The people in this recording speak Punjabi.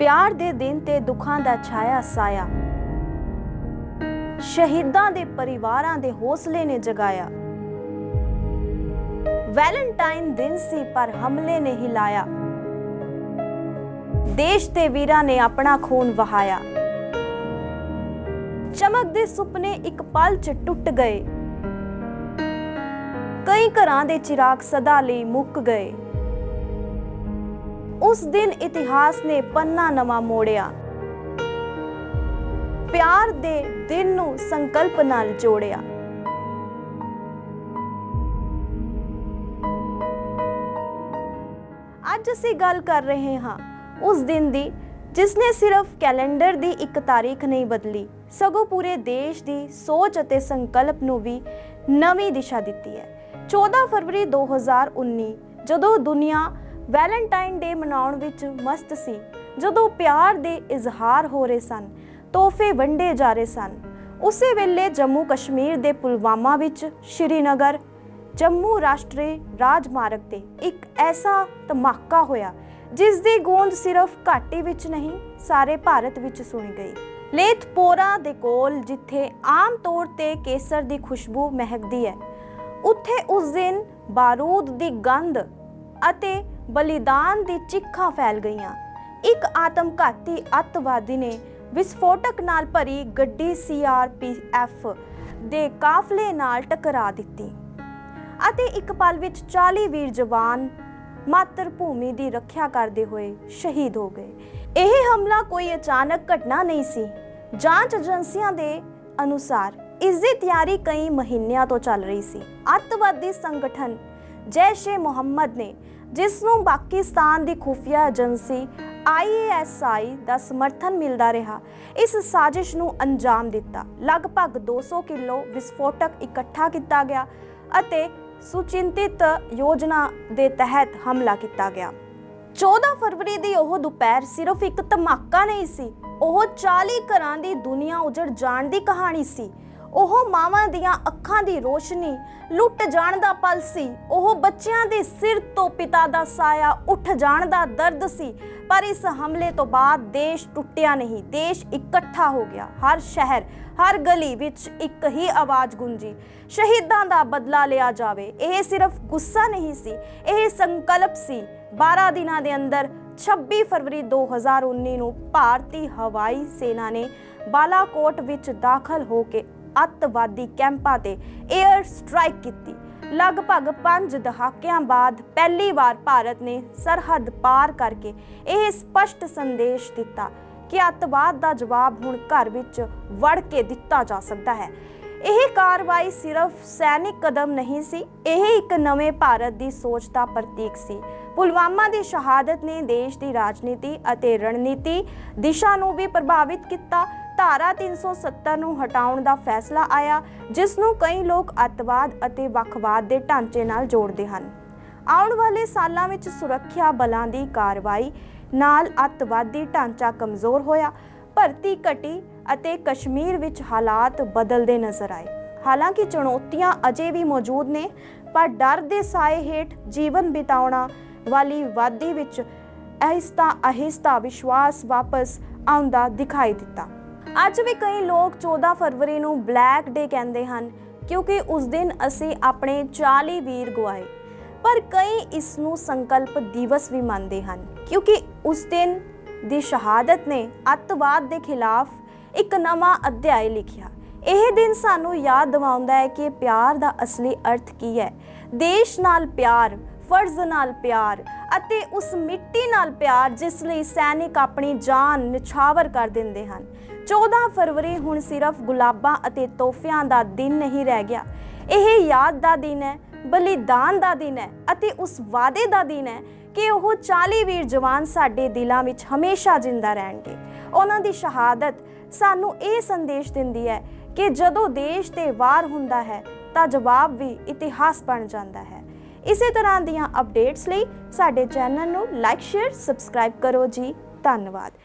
ਪਿਆਰ ਦੇ ਦਿਨ ਤੇ ਦੁੱਖਾਂ ਦਾ ਛਾਇਆ ਸਾਇਆ। ਸ਼ਹੀਦਾਂ ਦੇ ਪਰਿਵਾਰਾਂ ਦੇ ਹੌਸਲੇ ਨੇ ਜਗਾਇਆ। ਵੈਲੈਂਟਾਈਨ ਦਿਨ ਸੀ, ਪਰ ਹਮਲੇ ਨੇ ਹਿਲਾਇਆ। ਦੇਸ਼ ਦੇ ਵੀਰਾਂ ਨੇ ਆਪਣਾ ਖੂਨ ਵਹਾਇਆ। ਚਮਕਦੇ ਸੁਪਨੇ ਇੱਕ ਪਲ ਚ ਟੁੱਟ ਗਏ। ਕਈ ਘਰਾਂ ਦੇ ਚਿਰਾਗ ਸਦਾ ਲਈ ਮੁੱਕ ਗਏ। ਉਸ ਦਿਨ ਇਤਿਹਾਸ ਨੇ ਪੰਨਾ ਨਵਾਂ ਮੋੜਿਆ। ਪਿਆਰ ਦੇ ਦਿਨ ਨੂੰ ਸੰਕਲਪ ਨਾਲ ਜੋੜਿਆ। ਅੱਜ ਅਸੀਂ ਗੱਲ ਕਰ ਰਹੇ ਹਾਂ ਉਸ ਦਿਨ ਦੀ, ਜਿਸ ਨੇ ਸਿਰਫ ਕੈਲੰਡਰ ਦੀ ਇੱਕ ਤਾਰੀਖ ਨਹੀਂ ਬਦਲੀ, ਸਗੋਂ ਪੂਰੇ ਦੇਸ਼ ਦੀ ਸੋਚ ਅਤੇ ਸੰਕਲਪ ਨੂੰ ਵੀ ਨਵੀਂ ਦਿਸ਼ਾ ਦਿੱਤੀ ਹੈ। 14 ਫਰਵਰੀ 2019 ਜਦੋਂ ਦੁਨੀਆ ਵੈਲੈਂਟਾਈਨ ਡੇ ਮਨਾਉਣ ਵਿੱਚ ਮਸਤ ਸੀ। ਜਦੋਂ ਪਿਆਰ ਦੇ ਇਜ਼ਹਾਰ ਹੋ ਰਹੇ ਸਨ, ਤੋਹਫੇ ਵੰਡੇ ਜਾ ਰਹੇ ਸਨ। ਉਸੇ ਵੇਲੇ ਜੰਮੂ ਕਸ਼ਮੀਰ ਦੇ ਪੁਲਵਾਮਾ ਵਿੱਚ ਸ਼੍ਰੀਨਗਰ, ਜੰਮੂ ਰਾਸ਼ਟਰੀ ਰਾਜਮਾਰਗ ਤੇ ਇੱਕ ਐਸਾ ਧਮਾਕਾ ਹੋਇਆ, ਜਿਸ ਦੀ ਗੂੰਜ ਸਿਰਫ ਘਾਟੀ ਵਿੱਚ ਨਹੀਂ, ਸਾਰੇ ਭਾਰਤ ਵਿੱਚ ਸੁਣੀ ਗਈ। ਲੇਥਪੋਰਾ ਦੇ ਕੋਲ ਜਿੱਥੇ ਆਮ ਤੌਰ ਤੇ ਕੇਸਰ ਦੀ ਖੁਸ਼ਬੂ ਮਹਿਕਦੀ ਹੈ, ਉੱਥੇ ਉਸ ਦਿਨ ਬਾਰੂਦ ਦੀ ਗੰਧ ਅਤੇ ਬਲੀਦਾਨ ਦੀ ਚਿੱਖਾਂ ਫੈਲ ਗਈਆਂ। ਇੱਕ ਆਤਮਘਾਤੀ ਅੱਤਵਾਦੀ ਨੇ ਵਿਸਫੋਟਕ ਨਾਲ ਭਰੀ ਗੱਡੀ ਸੀਆਰਪੀਐਫ ਦੇ ਕਾਫਲੇ ਨਾਲ ਟਕਰਾ ਦਿੱਤੀ ਅਤੇ ਇੱਕ ਪਲ ਵਿੱਚ 40 ਵੀਰ ਜਵਾਨ ਮਾਤਰ ਭੂਮੀ ਦੀ ਰੱਖਿਆ ਕਰਦੇ ਹੋਏ ਸ਼ਹੀਦ ਹੋ ਗਏ। ਇਹ ਹਮਲਾ ਕੋਈ ਅਚਾਨਕ ਘਟਨਾ ਨਹੀਂ ਸੀ। ਜਾਂਚ ਏਜੰਸੀਆਂ ਦੇ ਅਨੁਸਾਰ ਇਸ ਦੀ ਤਿਆਰੀ ਕਈ ਮਹੀਨਿਆਂ ਤੋਂ ਚੱਲ ਰਹੀ ਸੀ। ਅੱਤਵਾਦੀ ਸੰਗਠਨ ਜੈਸ਼-ਏ ਮੁਹੰਮਦ ਨੇ ਜਿਸ ਨੂੰ ਪਾਕਿਸਤਾਨ ਦੀ ਖੁਫੀਆ ਏਜੰਸੀ IASI ਦਾ ਸਮਰਥਨ ਮਿਲਦਾ ਰਿਹਾ, ਇਸ ਸਾਜ਼ਿਸ਼ ਨੂੰ ਅੰਜਾਮ ਦਿੱਤਾ। ਲਗਭਗ 200 ਕਿਲੋ ਵਿਸਫੋਟਕ ਇਕੱਠਾ ਕੀਤਾ ਗਿਆ ਅਤੇ ਸੁਚਿੰਤਿਤ ਯੋਜਨਾ ਦੇ ਤਹਿਤ ਹਮਲਾ ਕੀਤਾ ਗਿਆ। 14 ਫਰਵਰੀ ਦੀ ਉਹ ਦੁਪਹਿਰ ਸਿਰਫ ਇੱਕ ਧਮਾਕਾ ਨਹੀਂ ਸੀ, ਉਹ 40 ਘਰਾਂ ਦੀ ਦੁਨੀਆ ਉਜੜ ਜਾਣ ਦੀ ਕਹਾਣੀ ਸੀ। ਉਹ ਮਾਵਾਂ ਦੀਆਂ ਅੱਖਾਂ ਦੀ ਰੋਸ਼ਨੀ, ਲੁੱਟ ਜਾਣ ਦਾ ਪਲ ਸੀ। ਉਹ ਬੱਚਿਆਂ ਦੇ ਸਿਰ ਤੋਂ ਪਿਤਾ ਦਾ ਸਾਇਆ, ਉੱਠ ਜਾਣ ਦਾ ਦਰਦ ਸੀ। ਪਰ ਇਸ ਹਮਲੇ ਤੋਂ ਬਾਅਦ ਦੇਸ਼ ਟੁੱਟਿਆ ਨਹੀਂ, ਦੇਸ਼ ਇਕੱਠਾ ਹੋ ਗਿਆ। ਹਰ ਸ਼ਹਿਰ, ਹਰ ਗਲੀ ਵਿੱਚ ਇੱਕ ਹੀ ਆਵਾਜ਼ ਗੂੰਜੀ, ਸ਼ਹੀਦਾਂ ਦਾ ਬਦਲਾ ਲਿਆ ਜਾਵੇ। ਇਹ ਸਿਰਫ ਗੁੱਸਾ ਨਹੀਂ ਸੀ, ਇਹ ਸੰਕਲਪ ਸੀ। 12 ਦਿਨਾਂ ਦੇ ਅੰਦਰ 26 ਫਰਵਰੀ 2019 ਨੂੰ ਭਾਰਤੀ ਹਵਾਈ ਸੈਨਾ ਨੇ ਬਾਲਾਕੋਟ ਵਿੱਚ ਦਾਖਲ ਹੋ ਕੇ ਅੱਤਵਾਦੀ ਕੈਂਪਾਂ ਤੇ 에ਅਰ ਸਟ੍ਰਾਈਕ ਕੀਤੀ। ਲਗਭਗ 5 ਦਹਾਕਿਆਂ ਬਾਅਦ ਪਹਿਲੀ ਵਾਰ ਭਾਰਤ ਨੇ ਸਰਹੱਦ ਪਾਰ ਕਰਕੇ ਇਹ ਸਪਸ਼ਟ ਸੰਦੇਸ਼ ਦਿੱਤਾ ਕਿ ਅੱਤਵਾਦ ਦਾ ਜਵਾਬ ਹੁਣ ਘਰ ਵਿੱਚ ਵੜ ਕੇ ਦਿੱਤਾ ਜਾ ਸਕਦਾ ਹੈ। ਇਹ ਕਾਰਵਾਈ ਸਿਰਫ ਸੈਨਿਕ ਕਦਮ ਨਹੀਂ ਸੀ, ਇਹ ਇੱਕ ਨਵੇਂ ਭਾਰਤ ਦੀ ਸੋਚ ਦਾ ਪ੍ਰਤੀਕ ਸੀ। ਪੁਲਵਾਮਾ ਦੀ ਸ਼ਹਾਦਤ ਨੇ ਦੇਸ਼ ਦੀ ਰਾਜਨੀਤੀ ਅਤੇ ਰਣਨੀਤੀ ਦਿਸ਼ਾ ਨੂੰ ਵੀ ਪ੍ਰਭਾਵਿਤ ਕੀਤਾ ਧਾਰਾ 370 ਨੂੰ ਹਟਾਉਣ ਦਾ ਫੈਸਲਾ ਆਇਆ, ਜਿਸ ਨੂੰ ਕਈ ਲੋਕ ਅੱਤਵਾਦ ਅਤੇ ਵੱਖਵਾਦ ਦੇ ਢਾਂਚੇ ਨਾਲ ਜੋੜਦੇ ਹਨ। ਆਉਣ ਵਾਲੇ ਸਾਲਾਂ ਵਿੱਚ ਸੁਰੱਖਿਆ ਬਲਾਂ ਦੀ ਕਾਰਵਾਈ ਨਾਲ ਅੱਤਵਾਦੀ ਢਾਂਚਾ ਕਮਜ਼ੋਰ ਹੋਇਆ, ਭਰਤੀ ਘਟੀ ਅਤੇ ਕਸ਼ਮੀਰ ਵਿੱਚ ਹਾਲਾਤ ਬਦਲਦੇ ਨਜ਼ਰ ਆਏ। ਹਾਲਾਂਕਿ ਚੁਣੌਤੀਆਂ ਅਜੇ ਵੀ ਮੌਜੂਦ ਨੇ, ਪਰ ਡਰ ਦੇ ਸਾਏ ਹੇਠ ਜੀਵਨ ਬਿਤਾਉਣਾ ਵਾਲੀ ਵਾਦੀ ਵਿੱਚ ਅਹਿਸਤਾ ਅਹਿਸਤਾ ਵਿਸ਼ਵਾਸ ਵਾਪਸ ਆਉਂਦਾ ਦਿਖਾਈ ਦਿੱਤਾ। ਅੱਜ ਵੀ ਕਈ ਲੋਕ 14 ਫਰਵਰੀ ਨੂੰ ਬਲੈਕ ਡੇ ਕਹਿੰਦੇ ਹਨ, ਕਿਉਂਕਿ ਉਸ ਦਿਨ ਅਸੀਂ ਆਪਣੇ 40 ਵੀਰ ਗਵਾਏ ਪਰ ਕਈ ਇਸ ਨੂੰ ਸੰਕਲਪ ਦਿਵਸ ਵੀ ਮੰਨਦੇ ਹਨ, ਕਿਉਂਕਿ ਉਸ ਦਿਨ ਦੀ ਸ਼ਹਾਦਤ ਨੇ ਅੱਤਵਾਦ ਦੇ ਖਿਲਾਫ ਇੱਕ ਨਵਾਂ ਅਧਿਆਇ ਲਿਖਿਆ। ਇਹ ਦਿਨ ਸਾਨੂੰ ਯਾਦ ਦਿਵਾਉਂਦਾ ਹੈ ਕਿ ਪਿਆਰ ਦਾ ਅਸਲੀ ਅਰਥ ਕੀ ਹੈ। ਦੇਸ਼ ਨਾਲ ਪਿਆਰ, ਫਰਜ਼ ਨਾਲ ਪਿਆਰ ਅਤੇ ਉਸ ਮਿੱਟੀ ਨਾਲ ਪਿਆਰ ਜਿਸ ਲਈ ਸੈਨਿਕ ਆਪਣੀ ਜਾਨ ਨਿਛਾਵਰ ਕਰ ਦਿੰਦੇ ਹਨ। 14 ਫਰਵਰੀ ਹੁਣ ਸਿਰਫ ਗੁਲਾਬਾਂ ਅਤੇ ਤੋਹਫਿਆਂ ਦਾ ਦਿਨ ਨਹੀਂ ਰਹਿ ਗਿਆ। ਇਹ ਯਾਦ ਦਾ ਦਿਨ ਹੈ, ਬਲੀਦਾਨ ਦਾ ਦਿਨ ਹੈ ਅਤੇ ਉਸ ਵਾਅਦੇ ਦਾ ਦਿਨ ਹੈ ਕਿ ਉਹ 40 ਵੀਰ ਜਵਾਨ ਸਾਡੇ ਦਿਲਾਂ ਵਿੱਚ ਹਮੇਸ਼ਾ ਜ਼ਿੰਦਾ ਰਹਿਣਗੇ। ਉਹਨਾਂ ਦੀ ਸ਼ਹਾਦਤ ਸਾਨੂੰ ਇਹ ਸੰਦੇਸ਼ ਦਿੰਦੀ ਹੈ ਕਿ ਜਦੋਂ ਦੇਸ਼ ਤੇ ਵਾਰ ਹੁੰਦਾ ਹੈ, ਤਾਂ ਜਵਾਬ ਵੀ ਇਤਿਹਾਸ ਬਣ ਜਾਂਦਾ ਹੈ। ਇਸੇ ਤਰ੍ਹਾਂ ਦੀਆਂ ਅਪਡੇਟਸ ਲਈ ਸਾਡੇ ਚੈਨਲ ਨੂੰ ਲਾਈਕ ਸ਼ੇਅਰ ਸਬਸਕ੍ਰਾਈਬ ਕਰੋ ਜੀ। ਧੰਨਵਾਦ।